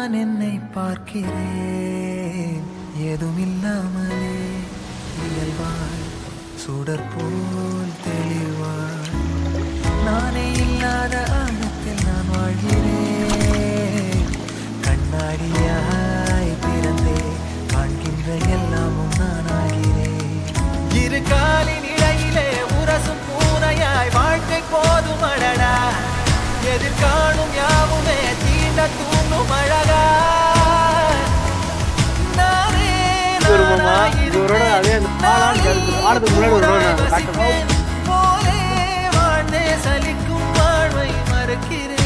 நான் என்னை பார்க்கிறேன். எதுமில்லாமலே இயல்பாய் சுடர் போல் தெளிவாய். நானே இல்லாத ஆழத்தில் நான் வாழ்கிறேன். கண்ணாடியாய் பிறந்தே காண்கின்ற எல்லாமும் நான் ஆகிறேன் இரு காலின் இடையிலே உரசும் பூனையாய் வாழ்க்கை போதும் அடடா எதிர்கால இது ஒரு அதே அந்த முன்னாடி ஒரு சலிக்கும் வாழ்வை மறுக்கிறேன்.